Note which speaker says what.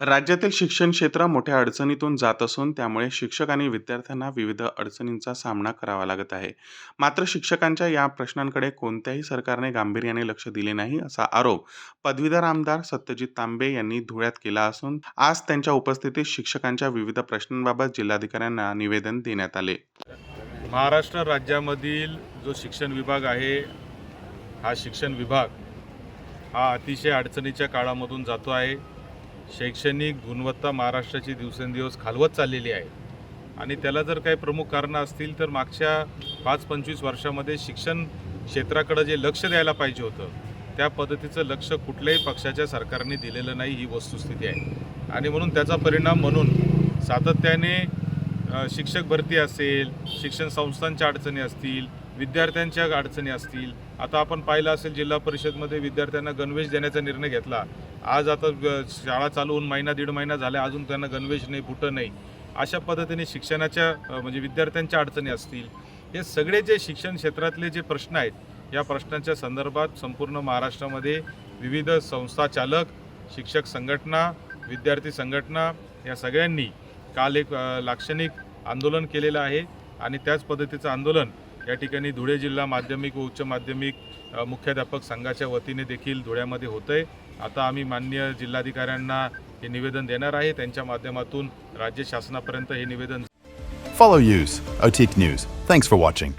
Speaker 1: राज्यातील शिक्षण क्षेत्र मोठ्या अडचणीतून जात असून त्यामुळे शिक्षक आणि विद्यार्थ्यांना विविध अडचणींचा सामना करावा लागत आहे. मात्र शिक्षकांच्या या प्रश्नांकडे कोणत्याही सरकारने गांभीर्याने लक्ष दिले नाही असा आरोप पदवीधर आमदार सत्यजित तांबे यांनी धुळ्यात केला असून आज त्यांच्या उपस्थितीत शिक्षकांच्या विविध प्रश्नांबाबत जिल्हाधिकाऱ्यांना निवेदन देण्यात आले.
Speaker 2: महाराष्ट्र राज्यामधील जो शिक्षण विभाग आहे हा शिक्षण विभाग हा अतिशय अडचणीच्या काळामधून जातो आहे. शैक्षणिक गुणवत्ता महाराष्ट्राची दिवसेंदिवस खालवत चाललेली आहे. आणि त्याला जर काही प्रमुख कारणं असतील तर मागच्या पाच पंचवीस वर्षामध्ये शिक्षण क्षेत्राकडं जे लक्ष द्यायला पाहिजे होतं त्या पद्धतीचं लक्ष कुठल्याही पक्षाच्या सरकारने दिलेलं नाही ही वस्तुस्थिती आहे. आणि म्हणून त्याचा परिणाम म्हणून सातत्याने शिक्षक भरती असेल शिक्षण संस्थांच्या अडचणी असतील विद्यार्थ्यांच्या अडचणी असतील आता आपण पाहिलं असेल जिल्हा परिषदमध्ये विद्यार्थ्यांना गणवेश देण्याचा निर्णय घेतला आज आता ग- शाळा चालू होऊन महिना दीड महिना झाला अजून त्यांना गणवेश नाही बुटं नाही. अशा पद्धतीने शिक्षणाच्या म्हणजे विद्यार्थ्यांच्या अडचणी असतील. हे सगळे जे शिक्षण क्षेत्रातले जे प्रश्न आहेत या प्रश्नांच्या संदर्भात संपूर्ण महाराष्ट्रामध्ये विविध संस्था चालक शिक्षक संघटना विद्यार्थी संघटना या सगळ्यांनी काल एक लाक्षणिक आंदोलन केलेलं आहे आणि त्याच पद्धतीचं आंदोलन या ठिकाणी धुळे जिल्हा माध्यमिक व उच्च माध्यमिक मुख्याध्यापक संघाच्या वतीने देखील धुळ्यामध्ये होतं आहे आता आम्ही मान्य जिल्हाधिकाऱ्यांना हे निवेदन देणार आहे. त्यांच्या माध्यमातून राज्य शासनापर्यंत हे निवेदन
Speaker 3: follow us OTIC news thanks for watching